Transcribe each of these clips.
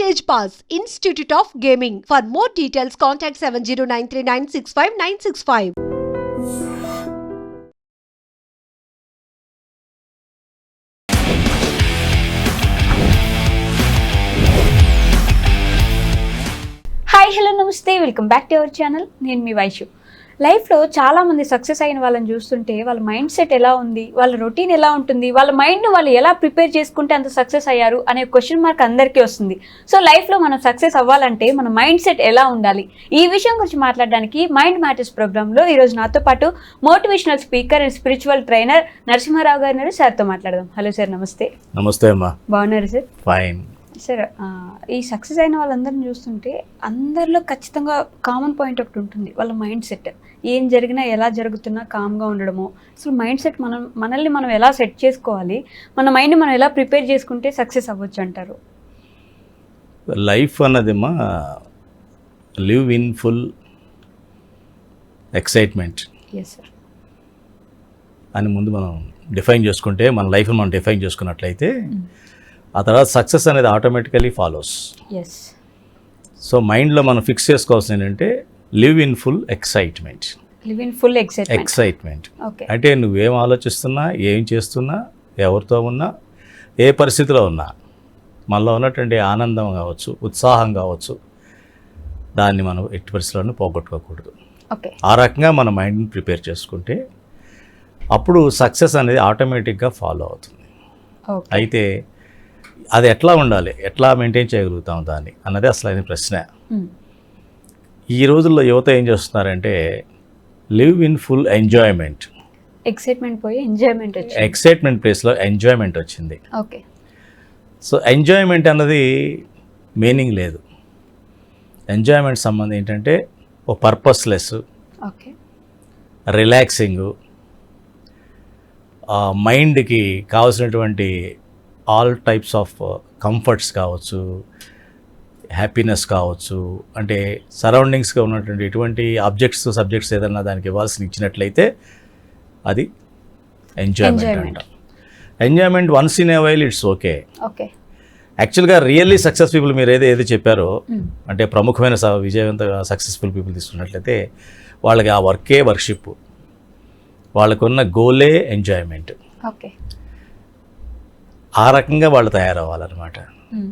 Stage Pass, Institute of Gaming. For more details, contact 70939659665. Hi hello namaste welcome back to our channel నేను మీ వైషు లైఫ్లో చాలామంది success అయిన వాళ్ళని చూస్తుంటే వాళ్ళ మైండ్ సెట్ ఎలా ఉంది? వాళ్ళ రొటీన్ ఎలా ఉంటుంది? వాళ్ళ మైండ్ను వాళ్ళు ఎలా ప్రిపేర్ చేసుకుంటే అంత సక్సెస్ అయ్యారు? అనే క్వశ్చన్ మార్క్ అందరికీ వస్తుంది. సో లైఫ్లో మనం సక్సెస్ అవ్వాలంటే మన మైండ్ సెట్ ఎలా ఉండాలి? ఈ విషయం గురించి మాట్లాడడానికి మైండ్ మ్యాటర్స్ ప్రోగ్రాంలో ఈరోజు నాతో పాటు motivational speaker and spiritual trainer Narasimha Rao గారు సార్తో మాట్లాడదాం. హలో సార్ నమస్తే. నమస్తే అమ్మా. బాగున్నారు సార్ ఫైన్ సార్ ఈ సక్సెస్ అయిన వాళ్ళందరిని చూస్తుంటే అందరిలో ఖచ్చితంగా కామన్ పాయింట్ ఒకటి ఉంటుంది వాళ్ళ మైండ్ సెట్ ఏం జరిగినా ఎలా జరుగుతున్నా కామ్గా ఉండడము. అసలు మైండ్ సెట్ మనం మనల్ని మనం ఎలా సెట్ చేసుకోవాలి? మన మైండ్ని మనం ఎలా ప్రిపేర్ చేసుకుంటే సక్సెస్ అవ్వచ్చు అంటారు? Life అన్నదిమ్మా live in full excitement yes sir అని ముందు మనం డిఫైన్ చేసుకుంటే మన లైఫ్ని మనం డిఫైన్ చేసుకున్నట్లయితే ఆ తర్వాత సక్సెస్ అనేది ఆటోమేటికలీ ఫాలోస్ సో మైండ్లో మనం ఫిక్స్ చేసుకోవాల్సింది ఏంటంటే live in full excitement live in full excitement excitement అంటే నువ్వేం ఆలోచిస్తున్నా ఏం చేస్తున్నా ఎవరితో ఉన్నా ఏ పరిస్థితిలో ఉన్నా మనలో ఉన్నటువంటి ఆనందం కావచ్చు ఉత్సాహం కావచ్చు దాన్ని మనం ఎట్టి పరిస్థితుల్లోనూ పోగొట్టుకోకూడదు. ఆ రకంగా మన మైండ్ని ప్రిపేర్ చేసుకుంటే అప్పుడు సక్సెస్ అనేది ఆటోమేటిక్గా ఫాలో అవుతుంది. అయితే అది ఎట్లా ఉండాలి? ఎట్లా మెయింటైన్ చేయగలుగుతాం దాన్ని? అన్నది అసలు అయిన ప్రశ్న ఈ రోజుల్లో యువత ఏం చేస్తున్నారంటే live in full enjoyment excitement పోయి ఎంజాయ్మెంట్ వచ్చింది. ఎక్సైట్మెంట్ ప్లేస్లో ఎంజాయ్మెంట్ వచ్చింది. ఓకే. సో ఎంజాయ్మెంట్ అన్నది మీనింగ్ లేదు. ఎంజాయ్మెంట్ సంబంధం ఏంటంటే ఓ పర్పస్లెస్ ఓకే. రిలాక్సింగ్ మైండ్కి కావాల్సినటువంటి ఆల్ టైప్స్ ఆఫ్ కంఫర్ట్స్ కావచ్చు హ్యాపీనెస్ కావచ్చు అంటే సరౌండింగ్స్గా ఉన్నటువంటి ఎటువంటి ఆబ్జెక్ట్స్ సబ్జెక్ట్స్ ఏదన్నా దానికి ఇవ్వాల్సిన ఇచ్చినట్లయితే అది ఎంజాయ్మెంట్. అంటాం. Enjoyment once in a while it's okay okay యాక్చువల్గా రియల్లీ సక్సెస్ పీపుల్ మీరు ఏదో ఏదో చెప్పారో అంటే ప్రముఖమైన విజయవంత సక్సెస్ఫుల్ పీపుల్ తీసుకున్నట్లయితే వాళ్ళకి ఆ వర్కే వర్షిప్ వాళ్ళకున్న గోలే ఎంజాయ్మెంట్ ఓకే ఆ రకంగా వాళ్ళు తయారవ్వాలన్నమాట.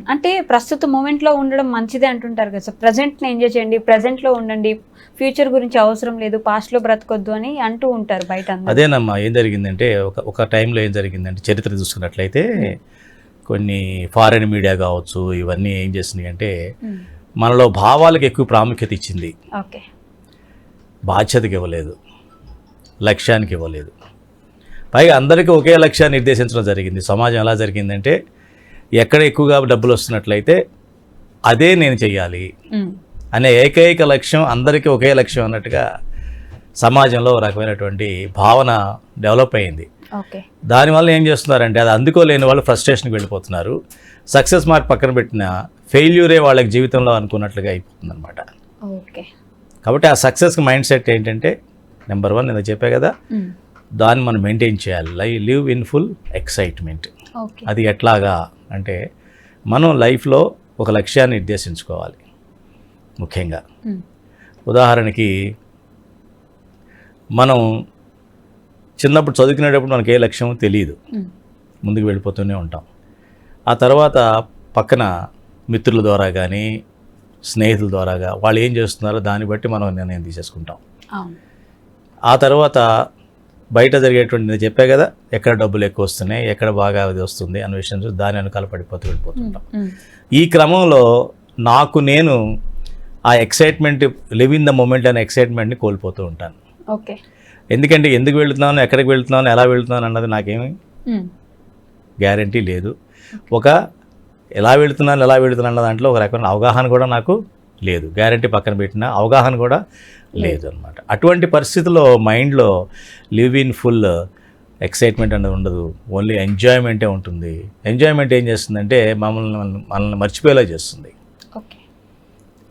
అంటే ప్రస్తుత మూమెంట్లో ఉండడం మంచిదే అంటుంటారు కదా. సార్ ప్రజెంట్ని ఎంజాయ్ చేయండి ప్రజెంట్లో ఉండండి. ఫ్యూచర్ గురించి అవసరం లేదు పాస్ట్లో బ్రతకొద్దు అని అంటూ ఉంటారు బయట అదేనమ్మా ఏం జరిగిందంటే ఒక ఒక టైంలో ఏం జరిగిందంటే చరిత్ర చూసుకున్నట్లయితే కొన్ని ఫారెన్ మీడియా కావచ్చు ఇవన్నీ ఏం చేసినాయి అంటే. మనలో భావాలకు ఎక్కువ ప్రాముఖ్యత ఇచ్చింది. ఓకే. బాధ్యతకి ఇవ్వలేదు. లక్ష్యానికి ఇవ్వలేదు. పైగా అందరికీ ఒకే లక్ష్యాన్ని నిర్దేశించడం జరిగింది. సమాజం ఎలా జరిగిందంటే ఎక్కడ ఎక్కువగా డబ్బులు వస్తున్నట్లయితే అదే నేను చెయ్యాలి. అనే ఏకైక లక్ష్యం అందరికీ ఒకే లక్ష్యం అన్నట్టుగా సమాజంలో రకమైనటువంటి భావన డెవలప్ అయింది. దానివల్ల ఏం చేస్తున్నారంటే అది అందుకోలేని వాళ్ళు ఫ్రస్ట్రేషన్కి వెళ్ళిపోతున్నారు. సక్సెస్ మార్క్ పక్కన పెట్టిన ఫెయిల్యూరే వాళ్ళకి జీవితంలో అనుకున్నట్లుగా అయిపోతుంది అనమాట కాబట్టి ఆ సక్సెస్కి మైండ్ సెట్ ఏంటంటే నెంబర్ వన్ నేను చెప్పా కదా. దాన్ని మనం మెయింటైన్ చేయాలి. లై లివ్ ఇన్ ఫుల్ ఎక్సైట్మెంట్. అది ఎట్లాగా అంటే మనం లైఫ్లో ఒక లక్ష్యాన్ని నిర్దేశించుకోవాలి. ముఖ్యంగా. ఉదాహరణకి మనం చిన్నప్పుడు చదువుకునేటప్పుడు మనకి ఏ లక్ష్యం తెలియదు. ముందుకు వెళ్ళిపోతూనే ఉంటాం. ఆ తర్వాత పక్కన మిత్రుల ద్వారా కానీ స్నేహితుల ద్వారాగా వాళ్ళు ఏం చేస్తున్నారో దాన్ని బట్టి మనం నిర్ణయం తీసేసుకుంటాం. ఆ తర్వాత బయట జరిగేటువంటి నేను చెప్పా కదా ఎక్కడ డబ్బులు ఎక్కువ వస్తున్నాయి ఎక్కడ బాగా అది వస్తుంది అనే విషయం చూసి దాని వెనకాల పడిపోతూ వెళ్ళిపోతుంటాం. ఈ క్రమంలో నాకు నేను ఆ excitement live in the moment అనే ఎక్సైట్మెంట్ని కోల్పోతూ ఉంటాను. ఓకే. ఎందుకంటే ఎందుకు వెళ్తున్నాను ఎక్కడికి వెళ్తున్నాను ఎలా వెళ్తున్నాను అన్నది నాకేమీ. గ్యారంటీ లేదు. ఒక ఎలా వెళుతున్నాను ఎలా వెళుతున్నాను అన్న దాంట్లో ఒక రకమైన అవగాహన కూడా నాకు లేదు. గ్యారంటీ పక్కన పెట్టిన అవగాహన కూడా లేదు. అనమాట అటువంటి పరిస్థితుల్లో మైండ్లో లివ్ ఇన్ ఫుల్ ఎక్సైట్మెంట్ అనేది ఉండదు. ఓన్లీ ఎంజాయ్మెంటే ఉంటుంది. ఎంజాయ్మెంట్ ఏం చేస్తుందంటే మమ్మల్ని మనల్ని మర్చిపోయేలా చేస్తుంది.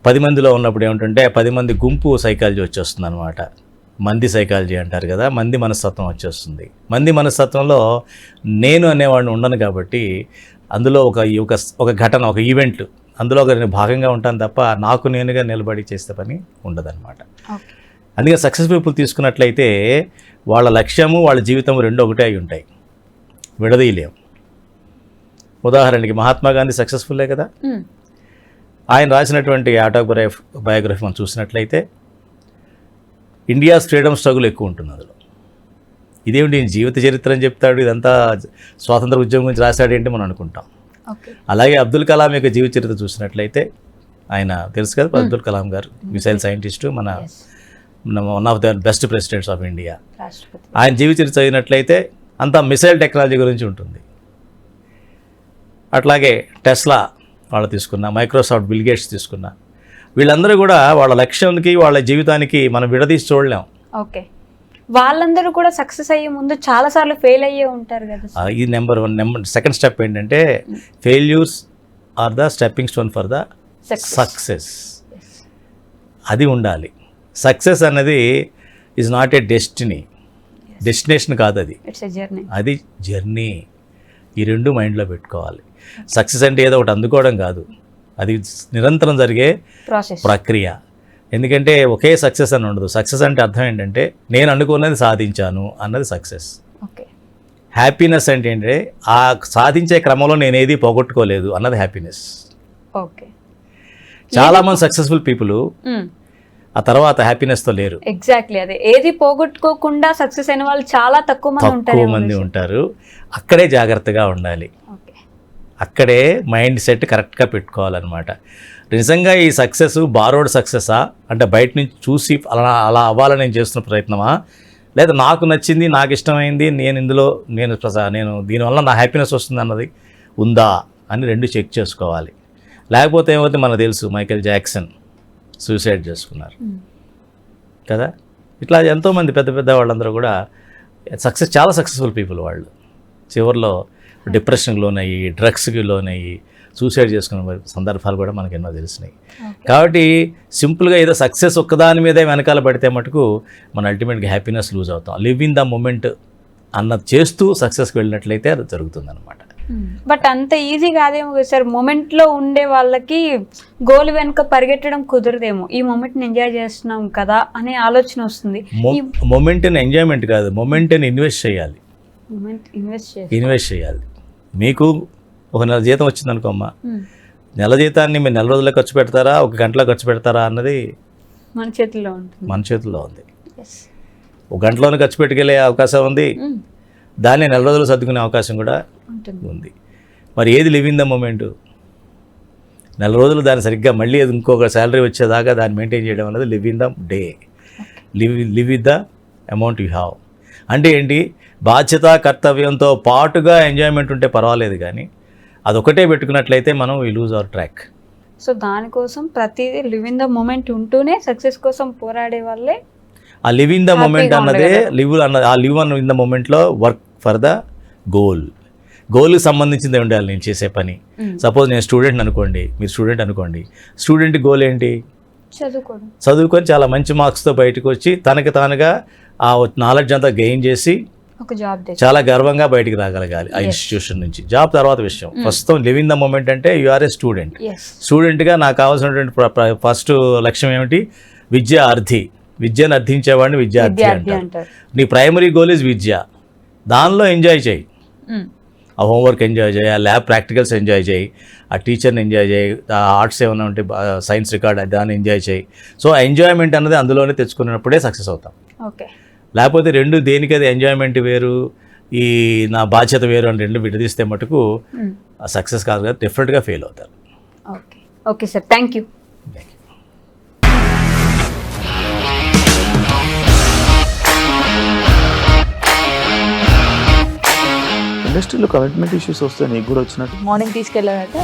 పది మందిలో ఉన్నప్పుడు ఏమిటంటే పది మంది గుంపు సైకాలజీ వచ్చేస్తుంది అనమాట మంది సైకాలజీ అంటారు కదా మంది మనస్తత్వం వచ్చేస్తుంది. మంది మనస్తత్వంలో నేను అనేవాడిని ఉండను కాబట్టి అందులో ఒక ఒక ఒక ఘటన ఒక ఈవెంట్ అందులో ఒక నేను భాగంగా ఉంటాను తప్ప నాకు నేనుగా నిలబడి చేసే పని ఉండదన్నమాట. అందుకే సక్సెస్ పీపుల్ తీసుకున్నట్లయితే వాళ్ళ లక్ష్యము వాళ్ళ జీవితం రెండు ఒకటే అయి ఉంటాయి. విడదీయలేం. ఉదాహరణకి మహాత్మా గాంధీ సక్సెస్ఫుల్లే కదా. ఆయన రాసినటువంటి ఆటోబయోగ్రఫీ బయోగ్రఫీ మనం చూసినట్లయితే ఇండియాస్ ఫ్రీడమ్ స్ట్రగుల్ ఎక్కువ ఉంటుంది అందులో. ఇదేమిటి జీవిత చరిత్ర అని చెప్తాడు? ఇదంతా స్వాతంత్ర ఉద్యమం గురించి రాశాడు ఏంటి మనం అనుకుంటాం. అలాగే అబ్దుల్ కలాం యొక్క జీవిత చరిత్ర చూసినట్లయితే ఆయన తెలుసు కదా అబ్దుల్ కలాం గారు మిసైల్ సైంటిస్టు మన. One of the best presidents of India ఆయన జీవిత చరిత్ర చదివినట్లయితే అంతా మిసైల్ టెక్నాలజీ గురించి ఉంటుంది. అట్లాగే టెస్లా వాళ్ళు తీసుకున్న మైక్రోసాఫ్ట్ బిల్గేట్స్ తీసుకున్న వీళ్ళందరూ కూడా వాళ్ళ లక్ష్యానికి వాళ్ళ జీవితానికి మనం విడదీసి చూడలేం. ఓకే. వాళ్ళందరూ కూడా సక్సెస్ అయ్యే ముందు చాలా సార్లు ఫెయిల్ అయ్యే ఉంటారు కదా ఈ number one number second step ఏంటంటే failures are the stepping stone for the. Success. అది ఉండాలి. సక్సెస్ అన్నది is not a destiny destination కాదు అది. ఇట్స్ ఎ జర్నీ అది జర్నీ ఈ రెండు మైండ్లో పెట్టుకోవాలి. సక్సెస్ అంటే ఏదో ఒకటి అందుకోవడం కాదు. అది నిరంతరం జరిగే ప్రాసెస్ ప్రక్రియ. ఎందుకంటే ఒకే సక్సెస్ అని ఉండదు. సక్సెస్ అంటే అర్థం ఏంటంటే నేను అనుకున్నది సాధించాను అన్నది సక్సెస్. ఓకే. హ్యాపీనెస్ అంటే ఏంటంటే ఆ సాధించే క్రమంలో నేను ఏది పోగొట్టుకోలేదు అన్నది హ్యాపీనెస్. ఓకే. చాలామంది సక్సెస్ఫుల్ పీపుల్ ఆ తర్వాత హ్యాపీనెస్తో లేరు. ఎగ్జాక్ట్లీ అదే. ఏది పోగొట్టుకోకుండా సక్సెస్ అయిన వాళ్ళు చాలా తక్కువ మంది ఉంటారు మంది ఉంటారు. అక్కడే జాగ్రత్తగా ఉండాలి. అక్కడే మైండ్ సెట్ కరెక్ట్గా పెట్టుకోవాలన్నమాట. నిజంగా ఈ సక్సెస్ బారోడ్ సక్సెసా? అంటే బయట నుంచి చూసి అలా అలా అవ్వాలని నేను చేస్తున్న ప్రయత్నమా? లేదా నాకు నచ్చింది నాకు ఇష్టమైంది నేను ఇందులో నేను నేను దీనివల్ల నా హ్యాపీనెస్ వస్తుంది అన్నది ఉందా అని రెండు చెక్ చేసుకోవాలి. లేకపోతే ఏమవుతుంది మనకు తెలుసు మైకేల్ జాక్సన్ సూసైడ్ చేసుకున్నారు. కదా? ఇట్లా ఎంతోమంది పెద్ద పెద్ద వాళ్ళందరూ కూడా సక్సెస్ చాలా సక్సెస్ఫుల్ పీపుల్ వాళ్ళు. చివరిలో డిప్రెషన్కి లోనయ్యి డ్రగ్స్కి లోనయ్యి సూసైడ్ చేసుకున్న సందర్భాలు కూడా మనకు ఎన్నో తెలిసినాయి కాబట్టి సింపుల్గా ఏదో సక్సెస్ ఒక్కదాని మీదే వెనకాల పడితే మటుకు మన అల్టిమేట్గా హ్యాపీనెస్ లూజ్ అవుతాం. లివ్ ఇన్ ద మూమెంట్ అన్నది చేస్తూ సక్సెస్కి వెళ్ళినట్లయితే అది జరుగుతుంది అనమాట బట్ అంత ఈజీ కాదేమో కదా సార్ మూమెంట్లో ఉండే వాళ్ళకి గోల్ వెనుక పరిగెట్టడం కుదరదేమో. ఈ మూమెంట్ ఎంజాయ్ చేస్తున్నాం కదా అనే ఆలోచన వస్తుంది. మొమెంట్ని ఎంజాయ్మెంట్ కాదు మొమెంట్ని ఇన్వెస్ట్ చేయాలి. ఇన్వెస్ట్ చేయాలి. మీకు ఒక నెల జీతం వచ్చింది అనుకో అమ్మా. ఉమ్. నెల జీతాన్ని మీరు నెల రోజుల్లో ఖర్చు పెడతారా? ఒక గంటలో ఖర్చు పెడతారా అన్నది మన చేతిలో ఉంటుంది. మన చేతుల్లో ఉంది. ఒక గంటలోనే ఖర్చు పెట్టుకెళ్ళే అవకాశం ఉంది. దాన్ని నెల రోజులు సర్దుకునే అవకాశం కూడా ఉంది. మరి ఏది లివ్ ఇన్ ద మూమెంట్? నెల రోజులు దాన్ని సరిగ్గా మళ్ళీ అది ఇంకొక శాలరీ వచ్చేదాకా దాన్ని మెయింటైన్ చేయడం అనేది live in the day. Live live with the amount you have అంటే ఏంటి? బాధ్యత కర్తవ్యంతో పాటుగా ఎంజాయ్మెంట్ ఉంటే పర్వాలేదు కానీ అదొకటే పెట్టుకున్నట్లయితే మనం ఈ లూజ్ అవర్ ట్రాక్ సో దానికోసం ప్రతిదీ లివ్ ఇన్ ద మూమెంట్ ఉంటూనే సక్సెస్ కోసం పోరాడే వాళ్ళే ఆ లివ్ ఇన్ ద మూమెంట్ అన్నదే. లివ్ అన్న ఆ లివ్ అన్న ఇన్ ద మూమెంట్లో వర్క్ ఫర్ ద గోల్ గోల్కి సంబంధించిందే ఉండాలి నేను చేసే పని. సపోజ్ నేను స్టూడెంట్ అనుకోండి మీరు స్టూడెంట్ అనుకోండి. స్టూడెంట్ గోల్ ఏంటి? చదువుకొని చాలా మంచి మార్క్స్తో బయటకు వచ్చి తనకి తానుగా ఆ నాలెడ్జ్ అంతా గెయిన్ చేసి ఒక జాబ్ చాలా గర్వంగా బయటికి రాగలగాలి ఆ. ఇన్స్టిట్యూషన్ నుంచి. జాబ్ తర్వాత విషయం. ప్రస్తుతం లివ్ ఇన్ ద మూమెంట్ అంటే యు ఆర్ ఏ స్టూడెంట్ స్టూడెంట్గా నాకు కావాల్సినటువంటి ఫస్ట్ లక్ష్యం ఏమిటి? విద్య అర్థి. విద్యను అర్థించేవాడిని విద్యార్థి అంటారు. నీ ప్రైమరీ గోల్ ఇస్ విద్య. దానిలో ఎంజాయ్ చేయి. ఉమ్. ఆ హోంవర్క్ ఎంజాయ్ చేయి ఆ ల్యాబ్ ప్రాక్టికల్స్ ఎంజాయ్ చేయి ఆ టీచర్ని ఎంజాయ్ చేయి ఆ ఆర్ట్స్ ఏమైనా ఉంటే సైన్స్ రికార్డ్ దాన్ని ఎంజాయ్ చేయి. సో ఎంజాయ్మెంట్ అన్నది అందులోనే తెచ్చుకున్నప్పుడే సక్సెస్ అవుతాం. ఓకే లేకపోతే రెండు దేనికి అది ఎంజాయ్మెంట్ వేరు ఈ నా బాధ్యత వేరు అని రెండు విడదీస్తే మటుకు. సక్సెస్ కాదు కదా డెఫినెట్గా ఫెయిల్ అవుతారు. Okay okay sir thank you ఇండస్ట్రీలో కమిట్మెంట్ ఇష్యూస్ వస్తే నీకు కూడా వచ్చినట్టు? మార్నింగ్ తీసుకెళ్ళాడంటే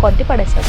కొట్టి పడేశాడు